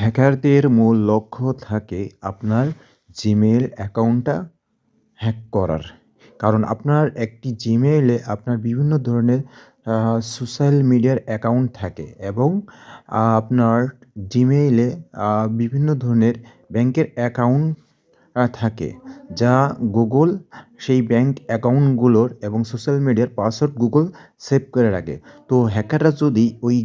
হ্যাকারদের মূল লক্ষ্য থাকে আপনার জিমেইল অ্যাকাউন্টটা হ্যাক করার। কারণ আপনার একটি জিমেইলে আপনার বিভিন্ন ধরনের সোশ্যাল মিডিয়ার অ্যাকাউন্ট থাকে এবং আপনার জিমেইলে বিভিন্ন ধরনের ব্যাংকের অ্যাকাউন্ট থাকে। যা গুগল সেই ব্যাংক অ্যাকাউন্টগুলোর এবং সোশ্যাল মিডিয়ার পাসওয়ার্ড গুগল সেভ করে রাখে। তো হ্যাকাররা যদি ওই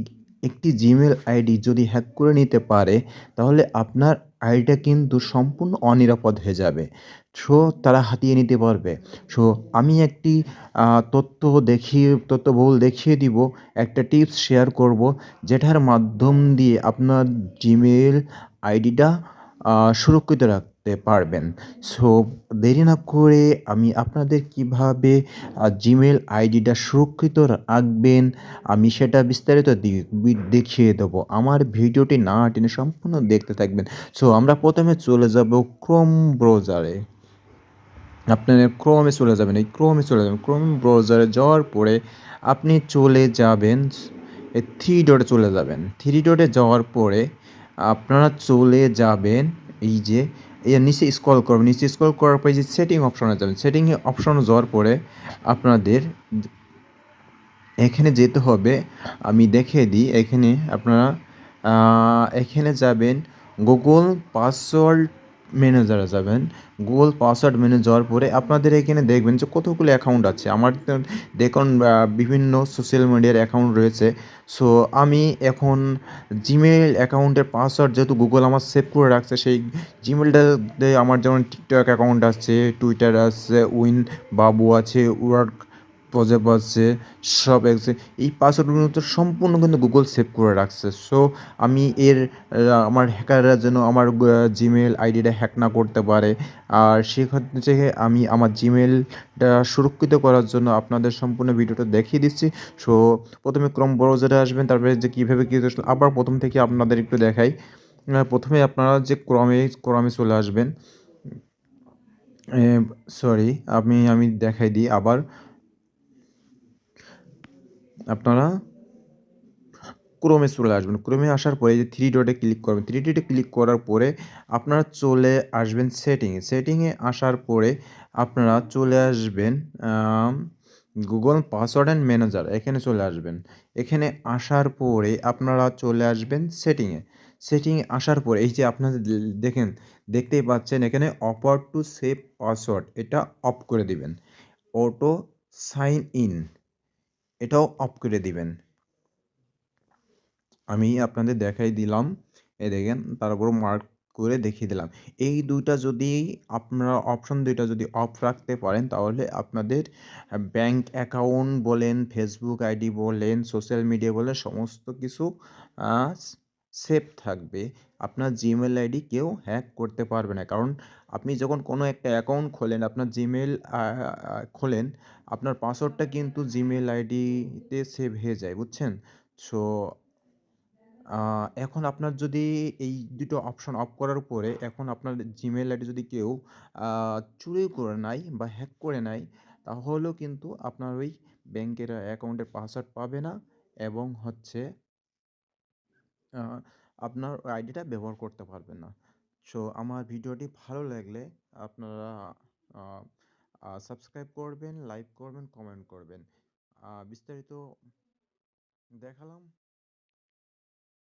একটি জিমেইল আইডি যদি হ্যাক করে নিতে পারে, তাহলে আপনার আইডিটা কিন্তু সম্পূর্ণ অনিরাপদ হয়ে যাবে। সো তারা হাতিয়ে নিতে পারবে। সো আমি একটি তথ্য দেখিয়ে তথ্যবহুল দেখিয়ে দিব, একটা টিপস শেয়ার করব, যেটার মাধ্যম দিয়ে আপনার জিমেইল আইডিটা সুরক্ষিত রাখতে পারবেন। সো দেরি না করে আমি আপনাদের কীভাবে জিমেল আইডিটা সুরক্ষিত রাখবেন, আমি সেটা বিস্তারিত দেখিয়ে দেবো। আমার ভিডিওটি না টেনে সম্পূর্ণ দেখতে থাকবেন। সো আমরা প্রথমে চলে যাব ক্রোম। আপনারা Chrome এ চলে যাবেন। এই এ চলে যাবেন। ক্রোম ব্রাউজারে যাওয়ার পরে আপনি চলে যাবেন এই 3 ডটে চলে যাবেন। থ্রি ডটে যাওয়ার পরে আপনারা চলে যাবেন এই যে এর নিচে স্ক্রল করবেন। নিচে স্ক্রল করার পরে যে সেটিং অপশনে যাবেন। সেটিং অপশনে যাওয়ার পরে আপনাদের এখানে যেতে হবে। আমি দেখে দিই। এখানে আপনারা এখানে যাবেন গুগল পাসওয়ার্ড ম্যানেজারে যাবেন। গুগল পাসওয়ার্ড মেনু যাওয়ার পরে আপনাদের এখানে দেখবেন যে কতগুলো অ্যাকাউন্ট আছে। আমার দেখুন বিভিন্ন সোশ্যাল মিডিয়ার অ্যাকাউন্ট রয়েছে। সো আমি এখন জিমেইল অ্যাকাউন্টের পাসওয়ার্ড যেহেতু গুগল আমার সেভ করে রাখছে, সেই জিমেইলটাতে আমার যেমন টিকটক অ্যাকাউন্ট আছে, টুইটার আছে, উইন বাবু আছে, ওয়ার্ক প্রজেক্ট আছে, সব আছে। এই পাসওয়ার্ডগুলো তো সম্পূর্ণ কিন্তু গুগল সেভ করে রাখছে। সো আমি এর আমার হ্যাকাররা যেন আমার জিমেল আইডিটা হ্যাক না করতে পারে। আর সেক্ষেত্রে আমি আমার জিমেলটা সুরক্ষিত করার জন্য আপনাদের সম্পূর্ণ ভিডিওটা দেখিয়ে দিচ্ছি। সো ১ম এ Chrome ব্রাউজারে আসবেন। তারপরে যে কীভাবে কি আবার প্রথম থেকে আপনাদের একটু দেখাই। প্রথমে আপনারা যে ক্রমে ক্রমে চলে আসবেন। সরি আমি আমি দেখাই দিই আবার। আপনারা এ চলে আসবেন। এ আসার পরে যে 3 ডটে ক্লিক করবেন। থ্রি ডটে ক্লিক করার পরে আপনারা চলে আসবেন সেটিংয়ে সেটিংয়ে আসার পরে আপনারা চলে আসবেন গুগল পাসওয়ার্ড অ্যান্ড ম্যানেজার এখানে চলে আসবেন। এখানে আসার পরে আপনারা চলে আসবেন সেটিংয়ে এ। সেটিং আসার পরে এই যে আপনাদের দেখেন, দেখতেই পাচ্ছেন এখানে অপার টু সেভ পাসওয়ার্ড এটা অফ করে দিবেন। অটো সাইন ইন এটাও অফ করে দিবেন। আমি আপনাদের দেখাই দিলাম। এ দেখেন তারপর মার্ক করে দেখিয়ে দিলাম। এই দুইটা যদি আপনারা অপশন দুইটা যদি অফ রাখতে পারেন তাহলে আপনাদের ব্যাংক অ্যাকাউন্ট বলেন, ফেসবুক আইডি বলেন, সোশ্যাল মিডিয়া বলেন সমস্ত কিছু সেভ থাকবে। আপনার জিমেল আইডি কেউ হ্যাক করতে পারবে না। কারণ আপনি যখন কোনো একটা অ্যাকাউন্ট খোলেন, আপনার আ খোলেন, আপনার পাসওয়ার্ডটা কিন্তু জিমেল আইডিতে সেভ হয়ে যায়, বুঝছেন? সো এখন আপনার যদি এই ২ টো অপশন অফ করার পরে এখন আপনার জিমেল আইডি যদি কেউ চুরি করে নেয় বা হ্যাক করে নেয়, তাহলেও কিন্তু আপনার ওই ব্যাংকের অ্যাকাউন্টের পাসওয়ার্ড পাবে না এবং হচ্ছে আপনার আইডিটা ব্যবহার করতে পারবেন না। সো আমার ভিডিওটি ভালো লাগলে আপনারা সাবস্ক্রাইব করবেন, লাইক করবেন, কমেন্ট করবেন। বিস্তারিত দেখালাম।